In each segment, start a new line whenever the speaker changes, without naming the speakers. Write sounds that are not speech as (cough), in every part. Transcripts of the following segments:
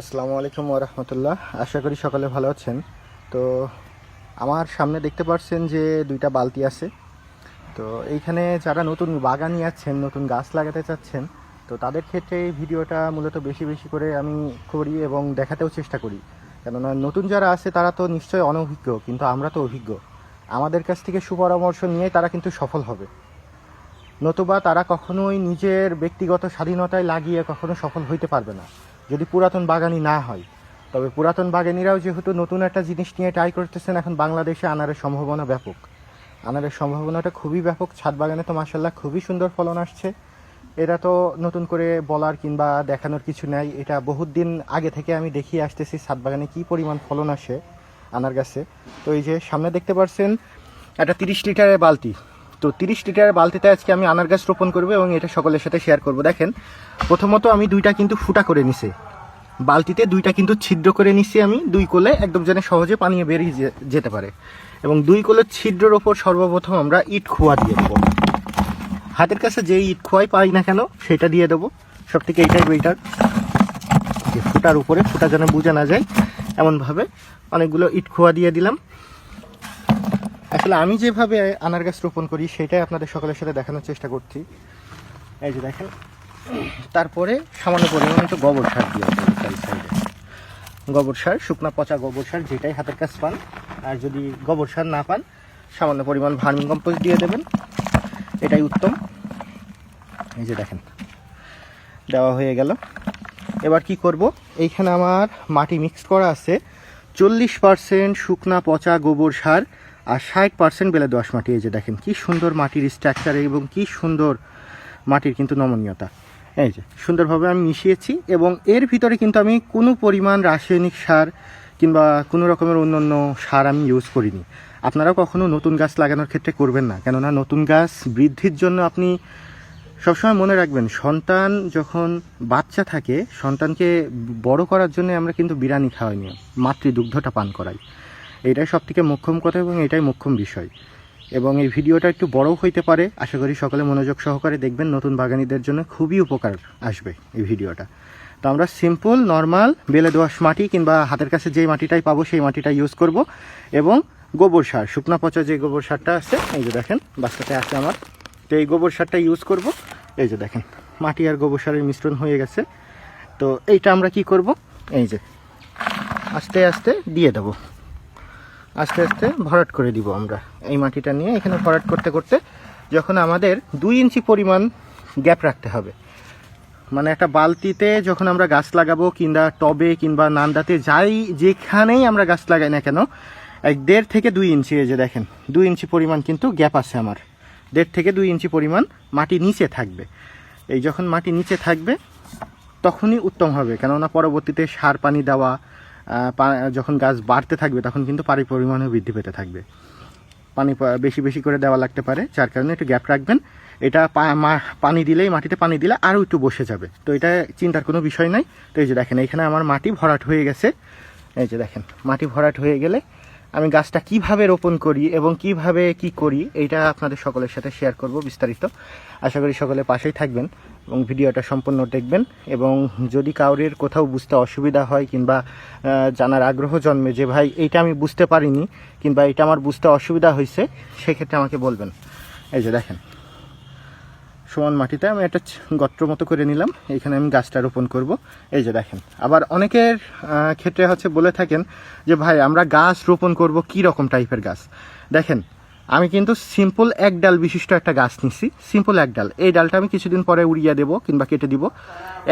আসসালামু আলাইকুম রহমতুল্লাহ। আশা করি সকলে ভালো আছেন। তো আমার সামনে দেখতে পাচ্ছেন যে দুইটা বালতি আছে। তো এইখানে যারা নতুন বাগানি আছেন, নতুন গাছ লাগাতে চাচ্ছেন, তো তাদের ক্ষেত্রে এই ভিডিওটা মূলত বেশি বেশি করে আমি করি এবং দেখাতেও চেষ্টা করি। কেননা নতুন যারা আছে, তারা তো নিশ্চয়ই অনভিজ্ঞ, কিন্তু আমরা তো অভিজ্ঞ। আমাদের কাছ থেকে সুপরামর্শ নিয়ে তারা কিন্তু সফল হবে। নতুবা তারা কখনোই নিজের ব্যক্তিগত স্বাধীনতায় লাগিয়ে কখনো সফল হইতে পারবে না। যদি পুরাতন বাগানি না হয়, তবে পুরাতন বাগানিরাও যেহেতু নতুন একটা জিনিস নিয়ে ট্রাই করতেছেন, এখন বাংলাদেশে আনারের সম্ভাবনা ব্যাপক। আনারের সম্ভাবনাটা খুবই ব্যাপক, ছাদ বাগানে তো মাসাল্লাহ খুবই সুন্দর ফলন আসছে। এটা তো নতুন করে বলার কিংবা দেখানোর কিছু নাই, এটা বহুত দিন আগে থেকে আমি দেখিয়ে আসতেছি ছাদ বাগানে কী পরিমাণ ফলন আসে আনার গাছে। তো এই যে সামনে দেখতে পাচ্ছেন একটা তিরিশ লিটারের বালতি। তো তিরিশ লিটারের বালতিতে আজকে আমি আনার গাছ রোপণ করব এবং এটা সকলের সাথে শেয়ার করব। দেখেন, প্রথমত আমি দুইটা কিন্তু ফুটা করে নিছি। বালতিতে দুইটা কিন্তু ছিদ্র করে নিছি আমি, দুই কোলে একদম যেন সহজে পানি বেরিয়ে যেতে পারে। এবং দুই কোলের ছিদ্রের ওপর সর্বপ্রথম আমরা ইট খোয়া দিয়ে দেবো। হাতের কাছে যে ইট খোয়াই পাই না কেন, সেটা দিয়ে দেবো। সব থেকে এইটাই বেটার যে ফুটার উপরে ফুটা যেন বোঝা না যায়, এমনভাবে অনেকগুলো ইট খোয়া দিয়ে দিলাম। আসলে আমি যেভাবে আনার গাছ রোপণ করি, সেটাই আপনাদের সকলের সাথে দেখানোর চেষ্টা করছি। এই যে দেখেন, তারপরে সামান্য পরিমাণে একটু গোবর সার দিয়ে গোবর সার, শুকনা পচা গোবর সার যেটাই হাতের কাছে পান, আর যদি গোবর সার না পান, সামান্য পরিমাণ ভার্মিং কম্পোস্ট দিয়ে দেবেন। এটাই উত্তম। এই যে দেখেন, দেওয়া হয়ে গেল। এবার কি করব? এইখানে আমার মাটি মিক্সড করা আছে। চল্লিশ পার্সেন্ট শুকনা পচা গোবর সার আর ষাট পার্সেন্ট বেলে দোয়াশ মাটি, এই যে দেখেন কি সুন্দর মাটির স্ট্রাকচার এবং কি সুন্দর মাটির কিন্তু নমনীয়তা। এই যে, সুন্দরভাবে আমি মিশিয়েছি এবং এর ভিতরে কিন্তু আমি কোনো পরিমাণ রাসায়নিক সার কিংবা কোনো রকমের অন্য অন্য সার আমি ইউজ করিনি। আপনারা কখনো নতুন গাছ লাগানোর ক্ষেত্রে করবেন না, কেননা নতুন গাছ বৃদ্ধির জন্য আপনি সবসময় মনে রাখবেন, সন্তান যখন বাচ্চা থাকে, সন্তানকে বড় করার জন্য আমরা কিন্তু বিরানি খাওয়াই মাতৃদুগ্ধটা পান করাই। এটাই সব থেকে মোক্ষম কথা এবং এটাই মোক্ষম বিষয়। এবং এই ভিডিওটা একটু বড়ও হইতে পারে, আশা করি সকলে মনোযোগ সহকারে দেখবেন, নতুন বাগানীদের জন্য খুবই উপকার আসবে এই ভিডিওটা। তো আমরা সিম্পল নর্মাল বেলে দোয়াশ মাটি কিংবা হাতের কাছে যে মাটিটাই পাবো সেই মাটিটা ইউজ করব এবং গোবর সার, শুকনা পচা যে গোবর সারটা আছে, এই যে দেখেন বাচ্চাতে আছে আমার, তো এই গোবর সারটা ইউজ করব। এই যে দেখেন, মাটি আর গোবর সারের মিশ্রণ হয়ে গেছে। তো এইটা আমরা কি করব? এই যে, আস্তে আস্তে দিয়ে দেবো। আস্তে আস্তে ভরাট করে দিব আমরা। এই মাটিটা নিয়ে এখানে ভরাট করতে করতে যখন আমাদের দুই ইঞ্চি পরিমাণ গ্যাপ রাখতে হবে। মানে একটা বালতিতে যখন আমরা গাছ লাগাবো কিংবা টবে কিংবা নান্দাতে যাই, যেখানেই আমরা গাছ লাগাই না কেন, এক দেড় থেকে দুই ইঞ্চি, এই যে দেখেন, দুই ইঞ্চি পরিমাণ কিন্তু গ্যাপ আছে আমার। দেড় থেকে দুই ইঞ্চি পরিমাণ মাটি নিচে থাকবে। এই যখন মাটি নিচে থাকবে, তখনই উত্তম হবে, কেননা পরবর্তীতে সার পানি দেওয়া যখন গাছ বাড়তে থাকবে, তখন কিন্তু পানির পরিমাণও বৃদ্ধি পেতে থাকবে। পানি বেশি বেশি করে দেওয়া লাগতে পারে, যার কারণে একটু গ্যাপ রাখবেন। এটা পানি দিলেই, মাটিতে পানি দিলে আরও একটু বসে যাবে। তো এটা চিন্তার কোনো বিষয় নাই। তো এই যে দেখেন এখানে আমার মাটি ভরাট হয়ে গেছে। এই যে দেখেন, মাটি ভরাট হয়ে গেলে আমি গাছটা কীভাবে রোপণ করি এবং কীভাবে কি করি, এইটা আপনাদের সকলের সাথে শেয়ার করব বিস্তারিত। আশা করি সকলে পাশেই থাকবেন। এবং ভিডিওটা সম্পূর্ণ দেখবেন। এবং যদি কাউরের কোথাও বুঝতে অসুবিধা হয় কিংবা জানার আগ্রহ জন্মে যে, ভাই, এইটা আমি বুঝতে পারিনি কিংবা এটা আমার বুঝতে অসুবিধা হয়েছে সেক্ষেত্রে আমাকে বলবেন। এই যে দেখেন। সমান মাটিতে আমি একটা গর্ত মতো করে নিলাম। এখানে আমি গাছটা রোপণ করব। এই যে দেখেন। আবার অনেকের ক্ষেত্রে হচ্ছে বলে থাকেন যে, ভাই, আমরা গাছ রোপণ করব কি রকম টাইপের গাছ? দেখেন আমি কিন্তু সিম্পল এক ডাল বিশিষ্ট একটা গাছ নিছি। সিম্পল এক ডাল। এই ডালটা আমি কিছুদিন পরে উড়িয়ে দেবো কিংবা কেটে দিব।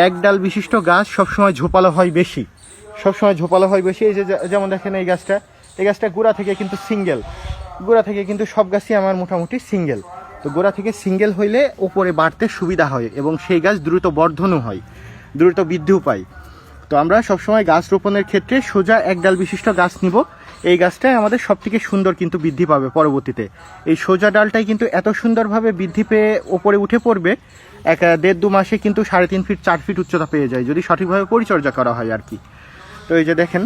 এক ডাল বিশিষ্ট গাছ সবসময় ঝোপালো হয় বেশি। সবসময় ঝোপালো হয় বেশি। এই যে যেমন দেখেন এই গাছটা। এই গাছটা গোড়া থেকে কিন্তু সিঙ্গেল গোড়া থেকে কিন্তু সব গাছই আমার মোটামুটি সিঙ্গেল তো গোড়া থেকে সিঙ্গেল হইলে ওপরে বাড়তে সুবিধা হয় এবং সেই গাছ দ্রুত বর্ধনও হয়, দ্রুত বৃদ্ধিও পায়। তো আমরা সবসময় গাছ রোপণের ক্ষেত্রে সোজা এক ডাল বিশিষ্ট গাছ নিব। এই গাছটাই আমাদের সব থেকে সুন্দর কিন্তু বৃদ্ধি পাবে পরবর্তীতে। এই সোজা ডালটাই কিন্তু এত সুন্দরভাবে বৃদ্ধি পেয়ে ওপরে উঠে পড়বে, এক দেড় দু মাসে কিন্তু সাড়ে তিন ফিট, চার ফিট উচ্চতা পেয়ে যায়, যদি সঠিকভাবে পরিচর্যা করা হয় আর কি। তো এই যে দেখেন,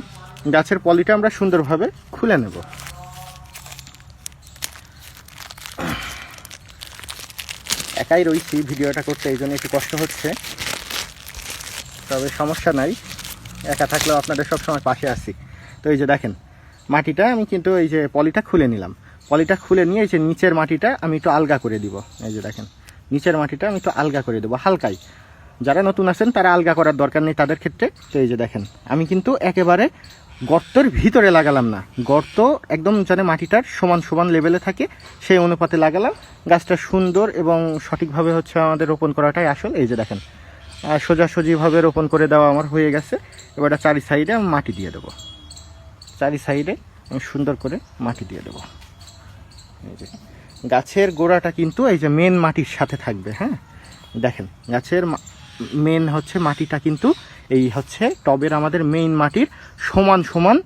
গাছের পলিটা আমরা সুন্দরভাবে খুলে নেব। একাই রয়েছি ভিডিওটা করতে, এই জন্য একটু কষ্ট হচ্ছে। তবে সমস্যা নাই, একা থাকলেও আপনাদের সবসময় পাশে আছি। তো এই যে দেখেন মাটিটা আমি কিন্তু এই যে পলিটা খুলে নিলাম। পলিটা খুলে নিয়ে এই যে নিচের মাটিটা আমি একটু আলগা করে দিব। এই যে দেখেন, নিচের মাটিটা আমি একটু আলগা করে দেবো, হালকাই। যারা নতুন আছেন, তারা আলগা করার দরকার নেই তাদের ক্ষেত্রে। তো এই যে দেখেন, আমি কিন্তু একেবারে গর্তর ভিতরে লাগালাম না। গর্ত একদম যেন মাটিটার সমান সমান লেভেলে থাকে, সেই অনুপাতে লাগালাম। গাছটা সুন্দর এবং সঠিকভাবে হচ্ছে আমাদের রোপণ করাটাই আসল। এই যে দেখেন সোজাসুজিভাবে রোপণ করে দেওয়া আমার হয়ে গেছে। এবার চারি সাইডে আমি মাটি দিয়ে দেবো। চারি সাইডে আমি সুন্দর করে মাটি দিয়ে দেবো। এই যে, গাছের গোড়াটা কিন্তু এই যে মেন মাটির সাথে থাকবে হ্যাঁ? দেখেন, গাছের মেন হচ্ছে মাটিটা কিন্তু এই হচ্ছে টবের আমাদের মেইন মাটির সমান সমান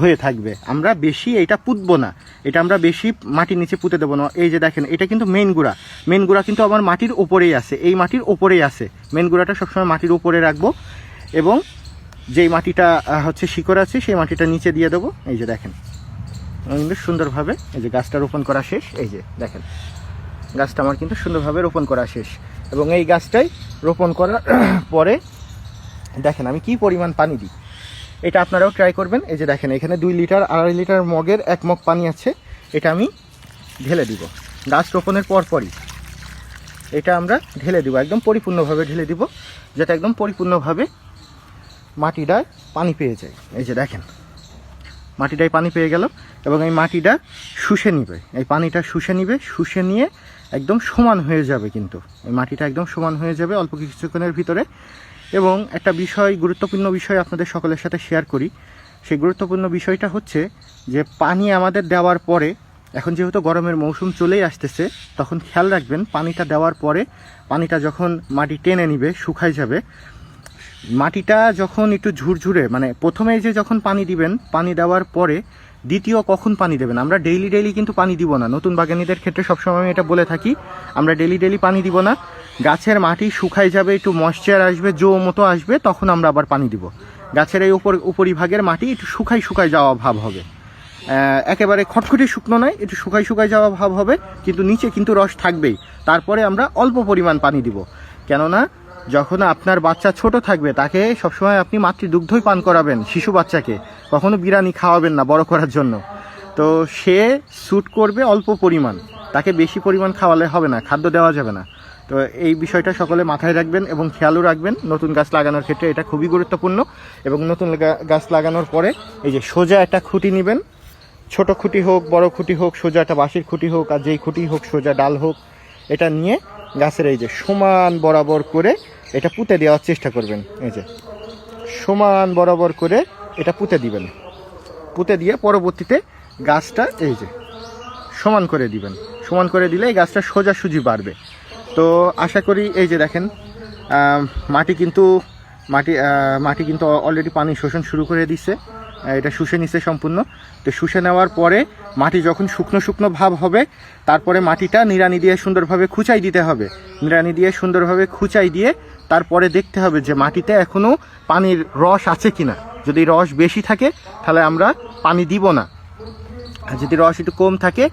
হয়ে থাকবে। আমরা বেশি এটা পুঁতবো না। এটা আমরা বেশি মাটির নিচে পুঁতে দেবো না। এই যে দেখেন, এটা কিন্তু মেন গুঁড়া। মেন গুঁড়া কিন্তু আমার মাটির ওপরেই আছে। এই মাটির ওপরেই আছে। মেন গুঁড়াটা সবসময় মাটির উপরে রাখব এবং যেই মাটিটা হচ্ছে শিকড় আছে, সেই মাটিটা নিচে দিয়ে দেবো। এই যে দেখেন। কিন্তু সুন্দরভাবে, এই যে গাছটা রোপণ করা শেষ। এই যে দেখেন। গাছটা আমার কিন্তু সুন্দরভাবে রোপণ করা শেষ। এবং এই গাছটাই রোপণ করার (clears throat) পরে, দেখেন আমি কি পরিমাণ পানি দিই। এটা আপনারাও ট্রাই করবেন। এই যে দেখেন, এখানে দুই লিটার, আড়াই লিটার মগের এক মগ পানি আছে। এটা আমি ঢেলে দিব। গাছ রোপণের পরপরই এটা আমরা ঢেলে দিব। একদম পরিপূর্ণভাবে ঢেলে দিব। যাতে একদম পরিপূর্ণভাবে মাটিটায় পানি পেয়ে যায়। এই যে দেখেন। মাটিটায় পানি পেয়ে গেল এবং এই মাটিটা শুষে নিবে। এই পানিটা শুষে নিবে, শুষে নিয়ে একদম সমান হয়ে যাবে কিন্তু। এই মাটিটা একদম সমান হয়ে যাবে অল্প কিছুক্ষণের ভিতরে। এবং একটা বিষয়, গুরুত্বপূর্ণ বিষয় আপনাদের সকলের সাথে শেয়ার করি। সেই গুরুত্বপূর্ণ বিষয়টা হচ্ছে যে, পানি আমাদের দেওয়ার পরে, এখন যেহেতু গরমের মৌসুম চলেই আসতেছে, তখন খেয়াল রাখবেন, পানিটা দেওয়ার পরে, পানিটা যখন মাটি টেনে নিবে, শুকায় যাবে মাটিটা যখন একটু ঝুরঝুরে মানে প্রথমে যে যখন পানি দিবেন, পানি দেওয়ার পরে দ্বিতীয় কখন পানি দেবেন? আমরা ডেইলি ডেইলি কিন্তু পানি দিব না। নতুন বাগানীদের ক্ষেত্রে সবসময় আমি এটা বলে থাকি, আমরা ডেইলি ডেইলি পানি দিব না। গাছের মাটি শুকাই যাবে, একটু ময়শ্চার আসবে, জো মতো আসবে, তখন আমরা আবার পানি দিব। গাছের এই উপর উপরিভাগের মাটি একটু শুকাই শুকাই যাওয়া ভাব হবে। একেবারে খটখটে শুকনো নয়, একটু শুকাই শুকাই যাওয়া ভাব হবে, কিন্তু নিচে কিন্তু রস থাকবেই। তারপরে আমরা অল্প পরিমাণ পানি দিব। কেননা যখন আপনার বাচ্চা ছোট থাকবে, তাকে সবসময় আপনি মাতৃদুগ্ধই পান করাবেন শিশু বাচ্চাকে। কখনো বিরানি খাওয়াবেন না বড় করার জন্য। তো সে স্যুট করবে অল্প পরিমাণ। তাকে বেশি পরিমাণ খাওয়ালে হবে না, খাদ্য দেওয়া যাবে না। তো এই বিষয়টা সকলে মাথায় রাখবেন এবং খেয়ালও রাখবেন। নতুন গাছ লাগানোর ক্ষেত্রে এটা খুবই গুরুত্বপূর্ণ। এবং নতুন গাছ লাগানোর পরে এই যে সোজা একটা খুঁটি নেবেন। ছোট খুঁটি হোক, বড় খুঁটি হোক, সোজা একটা বাঁশির খুঁটি হোক, আর যেই খুঁটি হোক, সোজা ডাল হোক এটা নিয়ে গাছের এই যে সমান বরাবর করে এটা পুঁতে দেওয়ার চেষ্টা করবেন। এই যে সমান বরাবর করে এটা পুঁতে দিবেন। পুঁতে দিয়ে পরবর্তীতে গাছটা এই যে সমান করে দিবেন। সমান করে দিলে এই গাছটা সোজাসুজি বাড়বে। তো আশা করি এই যে দেখেন মাটি কিন্তু, মাটি মাটি কিন্তু অলরেডি পানি শোষণ শুরু করে দিচ্ছে এটা শুষে নিচ্ছে সম্পূর্ণ। তো শুষে নেওয়ার পরে মাটি যখন শুকনো শুকনো ভাব হবে, তারপরে মাটিটা নিড়ানি দিয়ে সুন্দরভাবে খুঁচাই দিতে হবে। নিড়ানি দিয়ে সুন্দরভাবে খুঁচাই দিয়ে তারপরে দেখতে হবে যে মাটিতে এখনও পানির রস আছে কিনা। যদি রস বেশি থাকে, তাহলে আমরা পানি দিব না। আর যদি রস একটু কম থাকে,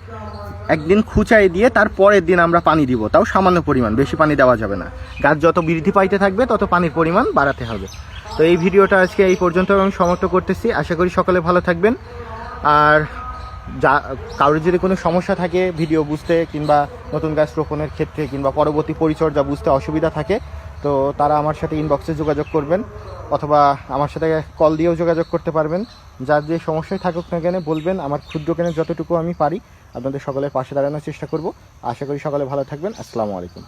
একদিন খুঁচাই দিয়ে তার পরের দিন আমরা পানি দিব। তাও সামান্য পরিমাণ, বেশি পানি দেওয়া যাবে না। গাছ যত বৃদ্ধি পাইতে থাকবে, তত পানির পরিমাণ বাড়াতে হবে। তো এই ভিডিওটা আজকে এই পর্যন্ত আমি সমাপ্ত করতেছি। আশা করি সকলে ভালো থাকবেন। আর যা, কারোর যদি কোনো সমস্যা থাকে ভিডিও বুঝতে কিংবা নতুন গাছ রোপণের ক্ষেত্রে কিংবা পরবর্তী পরিচর্যা বুঝতে অসুবিধা থাকে, তো তারা আমার সাথে ইনবক্সে যোগাযোগ করবেন অথবা আমার সাথে কল দিয়েও যোগাযোগ করতে পারবেন। যার যে সমস্যায় থাকুক না কেন বলবেন, আমার ক্ষুদ্র কেনে যতটুকু আমি পারি আপনাদের সকলের পাশে দাঁড়ানোর চেষ্টা করব। আশা করি সকলে ভালো থাকবেন। আসসালামু আলাইকুম।